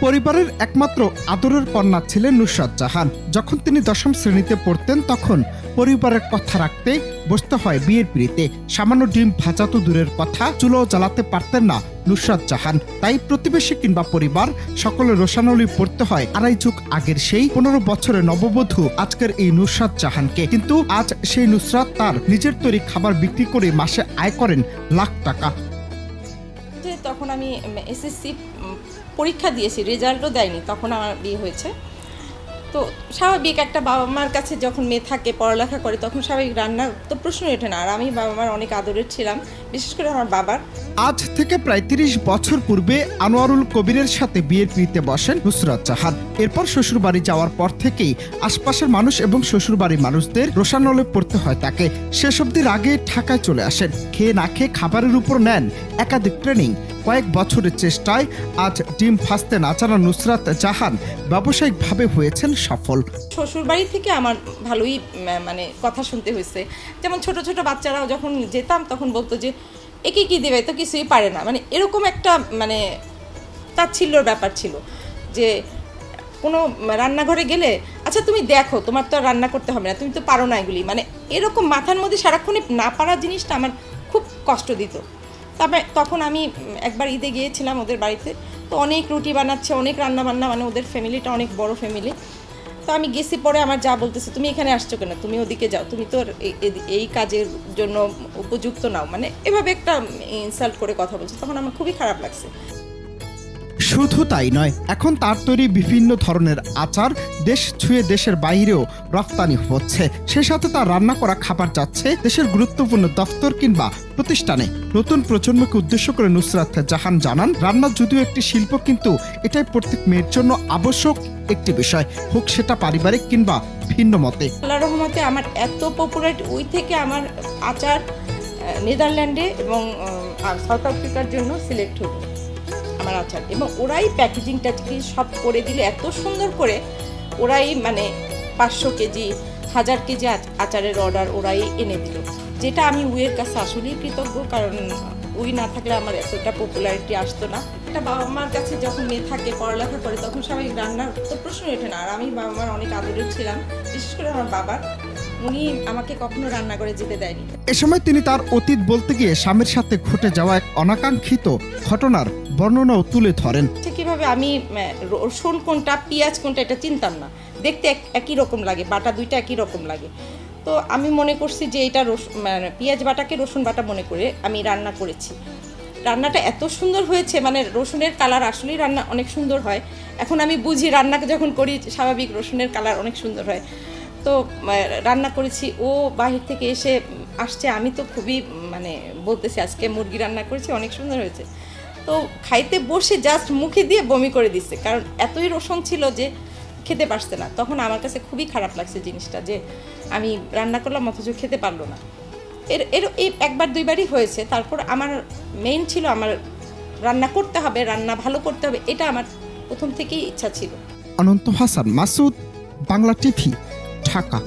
পরিবারের একমাত্র আদরের কন্যা ছিলেন নুসরাত জাহান। যখন তিনি দশম শ্রেণীতে পড়তেন, তখন পরিবারের কথা রাখতে বসতে হয় বিয়ের পিড়িতে। সামান্য ডিম ভাজা তো দূরের কথা চুলো জ্বালাতে পারতেন না নুসরাত জাহান। তাই প্রতিবেশী কিংবা পরিবার সকলে রোশানলি পড়তে হয়। আড়াই যুগ আগের সেই পনেরো বছরের নববধূ আজকের এই নুসরাত জাহানকে। কিন্তু আজ সেই নুসরাত তার নিজের তৈরি খাবার বিক্রি করে মাসে আয় করেন লাখ টাকা। যে তখন আমি এসএসসি পরীক্ষা দিয়েছি রেজাল্টও দেয়নি তখন আমার বিয়ে হয়েছে। তো স্বাভাবিক একটা বাবা মার কাছে যখন মেয়ে থাকে, পড়ালেখা করে, তখন স্বাভাবিক রান্নার তো প্রশ্নই ওঠে না। আর আমি বাবা মার অনেক আদরের ছিলাম, বিশেষ করে আমার বাবার। আজ থেকে প্রায় তিরিশ বছর পূর্বে আনোয়ারুল কবিরের সাথে বিয়ের পিড়িতে বসেন নুসরাত জাহান। এরপর শ্বশুরবাড়ি যাওয়ার পর থেকেই আশপাশের মানুষ এবং শ্বশুরবাড়ির মানুষদের রোশানলে পড়তে হয় তাকে। শেষ অব্দির আগে ঢাকায় চলে আসেন। খেয়ে না খেয়ে খাবারের উপর নেন একাধিক ট্রেনিং। কয়েক বছরের চেষ্টায় আজ ডিম ফাস্তে নাচানো নুসরাত জাহান ব্যবসায়িকভাবে হয়েছেন সফল। শ্বশুর বাড়ি থেকে আমার ভালোই মানে কথা শুনতে হয়েছে। যেমন ছোট ছোট বাচ্চারাও যখন যেতাম তখন বলতো যে, একে কি দেবে? তো কিছুই পারে না। মানে এরকম একটা মানে তাচ্ছিল্যর ব্যাপার ছিল যে, কোনো রান্নাঘরে গেলে আচ্ছা তুমি দেখো, তোমার তো রান্না করতে হবে না, তুমি তো পারো না এগুলি। মানে এরকম মাথার মধ্যে সারাক্ষণই না পারা জিনিসটা আমার খুব কষ্ট দিত। তারপরে তখন আমি একবার ঈদে গিয়েছিলাম ওদের বাড়িতে। তো অনেক রুটি বানাচ্ছে, অনেক রান্না বান্না মানে ওদের ফ্যামিলিটা অনেক বড় ফ্যামিলি তো আমি গেছি পরে আমার যা বলতেছে, তুমি এখানে আসছো কেন? তুমি ওদিকে যাও। তুমি তো এই- কাজের জন্য উপযুক্ত নাও। মানে এভাবে একটা ইনসাল্ট করে কথা বলছো। তখন আমার খুবই খারাপ লাগছে। শুধু তাই নয়, এখন তার তৈরি বিভিন্ন ধরনের আচার দেশ ছুঁয়ে দেশের বাইরেও রপ্তানি হচ্ছে। সে সাথে তার রান্না করা খাবার যাচ্ছে দেশের গুরুত্বপূর্ণ দফতর কিংবা প্রতিষ্ঠানে। নতুন প্রজন্মকে উদ্দেশ্য করে নুসরাত জাহান জানান, রান্না যদিও একটি শিল্প, কিন্তু এটাই প্রত্যেক মেয়ের জন্য আবশ্যক একটি বিষয়। হোক সেটা পারিবারিক কিংবা ভিন্ন মতে। আল্লাহ রহমতে আমার এত পপুলারিটি ওই থেকে আমার আচার নেদারল্যান্ডে এবং সাউথ আফ্রিকার জন্য সিলেক্ট হলো। আমার আচার। এবং ওরাই প্যাকেজিংটা কি সব করে দিলে এত সুন্দর করে ওরাই মানে পাঁচশো কেজি, হাজার কেজি আচ- আচারের অর্ডার ওরাই এনে দিল। যেটা আমি উয়ের কাছে আসলেই কৃতজ্ঞ, কারণ উই না থাকলে আমার এতটা পপুলারিটি আসতো না। একটা বাবা মার কাছে যখন মেয়ে থাকে, পড়ালেখা করে, তখন সবাই রান্নার তো প্রশ্ন ওঠে না। আর আমি বাবা মার অনেক আদরের ছিলাম, বিশেষ করে আমার বাবার। উনি আমাকে কখনো রান্না করে যেতে দেয়নি। এ সময় তিনি তার অতীত বলতে গিয়ে স্বামীর সাথে ঘটে যাওয়া এক অনাকাঙ্ক্ষিত ঘটনার বর্ণনাও তুলে ধরেন। ঠিক কীভাবে আমি রসুন কোনটা পেঁয়াজ কোনটা এটা চিনতাম না। দেখতে এক- একই রকম লাগে বাটা দুইটা একই রকম লাগে। তো আমি মনে করছি যে এটা রসুন মানে পেঁয়াজ বাটাকে রসুন বাটা মনে করে আমি রান্না করেছি। রান্নাটা এত সুন্দর হয়েছে মানে রসুনের কালার আসলেই রান্না অনেক সুন্দর হয়। এখন আমি বুঝি রান্নাকে যখন করি স্বাভাবিক রসুনের কালার অনেক সুন্দর হয়। তো রান্না করেছি। ও বাহির থেকে এসে আসছে। আমি তো খুবই মানে বলতেছি, আজকে মুরগি রান্না করেছি, অনেক সুন্দর হয়েছে। তো খাইতে বসে জাস্ট মুখে দিয়ে বমি করে দিচ্ছে। কারণ এতই রসুন ছিল যে খেতে পারছে না। তখন আমার কাছে খুবই খারাপ লাগছে জিনিসটা যে আমি রান্না করলাম, অথচ খেতে পারল না। এর এর, এই একবার দুইবারই হয়েছে। তারপর আমার মেইন ছিল আমার রান্না করতে হবে, রান্না ভালো করতে হবে, এটা আমার প্রথম থেকেই ইচ্ছা ছিল। অনন্ত হাসান মাসুদ, বাংলা টিভি। ঢাকা